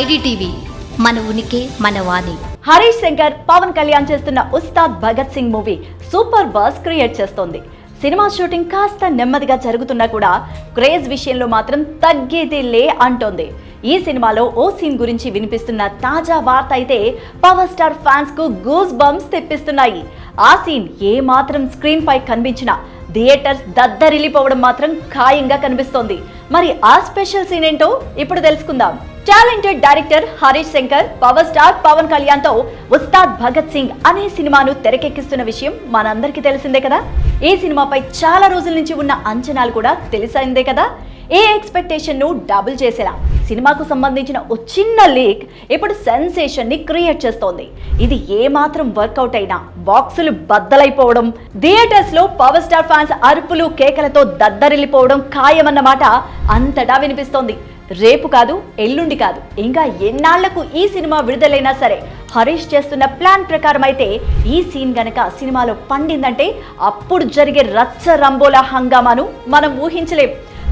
IDTV మన ఉనికి మన వాణి. హరీష్ శంకర్ పవన్ కళ్యాణ్ చేస్తున్న Ustaad Bhagat Singh movie super buzz create చేస్తోంది. సినిమా షూటింగ్ కాస్త నెమ్మదిగా జరుగుతున్నా కూడా క్రేజ్ విషయంలో మాత్రం తగ్గేదే లే అంటోంది. ఈ సినిమాలో ఓ సీన్ గురించి వినిపిస్తున్న తాజా వార్త అయితే పవర్ స్టార్ ఫ్యాన్స్కు గూస్ బంప్స్ తెప్పిస్తున్నాయి. ఆ సీన్ ఏ మాత్రం స్క్రీన్ పై కనిపించినా థియేటర్స్ దద్దరిల్లిపోవడం మాత్రం ఖాయంగా కనిపిస్తోంది. మరి ఆ స్పెషల్ సీన్ ఏంటో ఇప్పుడు తెలుసుకుందాం. Talented director Harish Shankar power star Pawan కళ్యాణ్తో ఉస్తాద్ భగత్ సింగ్ అనే సినిమాను తెరకెక్కిస్తున్న విషయం మనందరికీ తెలిసిందే కదా? ఈ సినిమాపై చాలా రోజుల నుంచి ఉన్న అంచనాలు కూడా తెలిసిందే కదా? ఏ ఎక్స్పెక్టేషన్ను డబుల్ చేసేలా? సినిమాకు సంబంధించిన ఓ చిన్న లీక్ ఇప్పుడు సెన్సేషన్ని క్రియేట్ చేస్తోంది. ఇది ఏ మాత్రం వర్కౌట్ అయినా బాక్సులు బద్దలైపోవడం థియేటర్స్లో పవర్ స్టార్ ఫ్యాన్స్ అరుపులు కేకలతో దద్దరిల్లిపోవడం ఖాయమన్నమాట అంతటా వినిపిస్తోంది. రేపు కాదు ఎల్లుండి కాదు. ఇంకా ఎన్నాళ్ళకు ఈ సినిమా విడుదలైనా సరే హరీష్ చేస్తున్న ప్లాన్ ప్రకారం అయితే ఈ సీన్ గనక సినిమాలో పండిందంటే అప్పుడు జరిగే రచ్చ రంబోలా హంగామాను మనం ఊహించలేం.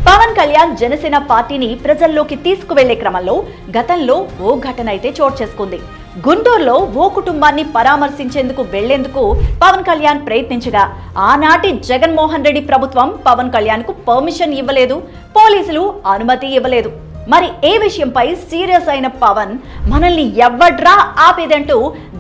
పవన్ కళ్యాణ్ జనసేన పార్టీని ప్రజల్లోకి తీసుకువెళ్ళే క్రమంలో గతంలో ఓ ఘటన అయితే చోటు చేసుకుంది. గుంటూరులో ఓ కుటుంబాన్ని పరామర్శించేందుకు వెళ్ళేందుకు పవన్ కళ్యాణ్ ప్రయత్నించగా ఆనాటి జగన్మోహన్ రెడ్డి ప్రభుత్వం పవన్ కళ్యాణ్కు పర్మిషన్ ఇవ్వలేదు పోలీసులు అనుమతి ఇవ్వలేదు. మరి ఏ విషయంపై సీరియస్ అయిన పవన్ మనల్ని ఎవ్వడ్రా ఆపేదంటూ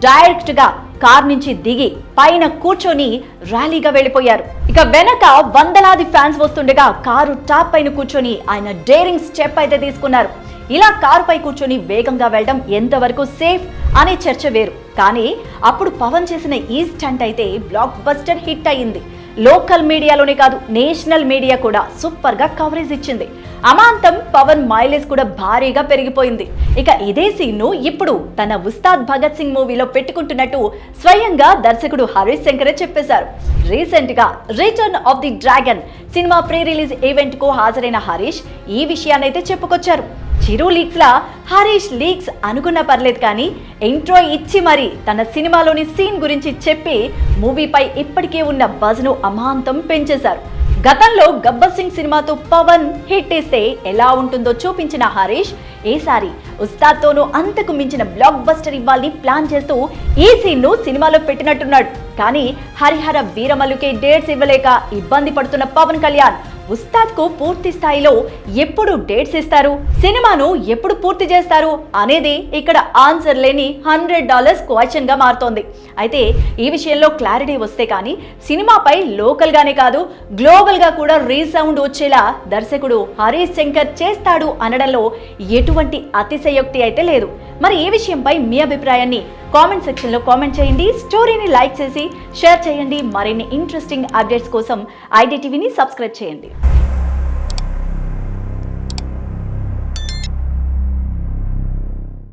డైరెక్ట్గా కార్ నుంచి దిగి పైన కూర్చొని ర్యాలీగా వెళ్ళిపోయారు. ఇక వెనక వందలాది ఫ్యాన్స్ వస్తుండగా కారు టాప్ పైన కూర్చొని ఆయన డేరింగ్ స్టెప్ అయితే తీసుకున్నారు. ఇలా కారుపై కూర్చొని వేగంగా వెళ్ళడం ఎంతవరకు సేఫ్ అనే చర్చ వేరు. కానీ అప్పుడు పవన్ చేసిన ఈ స్టంట్ అయితే బ్లాక్ బస్టర్ హిట్ అయింది లోకల్ మీడియాలోనే కాదు నేషనల్ మీడియా కూడా సూపర్గా కవరేజ్ ఇచ్చింది. అమాంతం పవన్ మైలేజ్ కూడా భారీగా పెరిగిపోయింది. ఇక ఇదే సీన్ను ఇప్పుడు తన ఉస్తాద్ భగత్ సింగ్ మూవీలో పెట్టుకుంటున్నట్టు స్వయంగా దర్శకుడు హరీష్ శంకరే చెప్పేశారు. రీసెంట్గా return of the dragon cinema pre release ఈవెంట్కు హాజరైన హరీష్ ఈ విషయాన్నైతే చెప్పుకొచ్చారు. చిరు లీక్స్ లా హరీష్ లీక్స్ అనుకున్నా పర్లేదు కానీ ఇంట్రో ఇచ్చి మరి తన సినిమాలోని సీన్ గురించి చెప్పి మూవీపై ఇప్పటికే ఉన్న బజ్ను అమాంతం పెంచేశారు. గతంలో గబ్బర్ సింగ్ సినిమాతో పవన్ హిట్ ఇస్తే ఎలా ఉంటుందో చూపించిన హరీష్ ఈసారి ఉస్తాద్తోనూ అంతకు మించిన బ్లాక్ బస్టర్ ఇవ్వాలని ప్లాన్ చేస్తూ ఈ సీన్ను సినిమాలో పెట్టినట్టున్నాడు. కానీ హరిహర వీరమల్లుకే డేట్స్ ఇవ్వలేక ఇబ్బంది పడుతున్న పవన్ కళ్యాణ్ ఉస్తాద్కు పూర్తి స్థాయిలో ఎప్పుడు డేట్స్ ఇస్తారు? సినిమాను ఎప్పుడు పూర్తి చేస్తారు? అనేది ఇక్కడ ఆన్సర్ లేని హండ్రెడ్ డాలర్స్ క్వశ్చన్గా మారుతోంది. అయితే ఈ విషయంలో క్లారిటీ వస్తే కానీ సినిమాపై లోకల్ గానే కాదు గ్లోబల్గా కూడా రీసౌండ్ వచ్చేలా దర్శకుడు హరీష్ శంకర్ చేస్తాడు అనడంలో ఎటువంటి అతిశయోక్తి అయితే లేదు. మరి ఈ విషయంపై మీ అభిప్రాయాన్ని కామెంట్ సెక్షన్లో కామెంట్ చేయండి. స్టోరీని లైక్ చేసి షేర్ చేయండి. మరిన్ని ఇంట్రెస్టింగ్ అప్డేట్స్ కోసం ఐడి టీవీని సబ్స్క్రైబ్ చేయండి.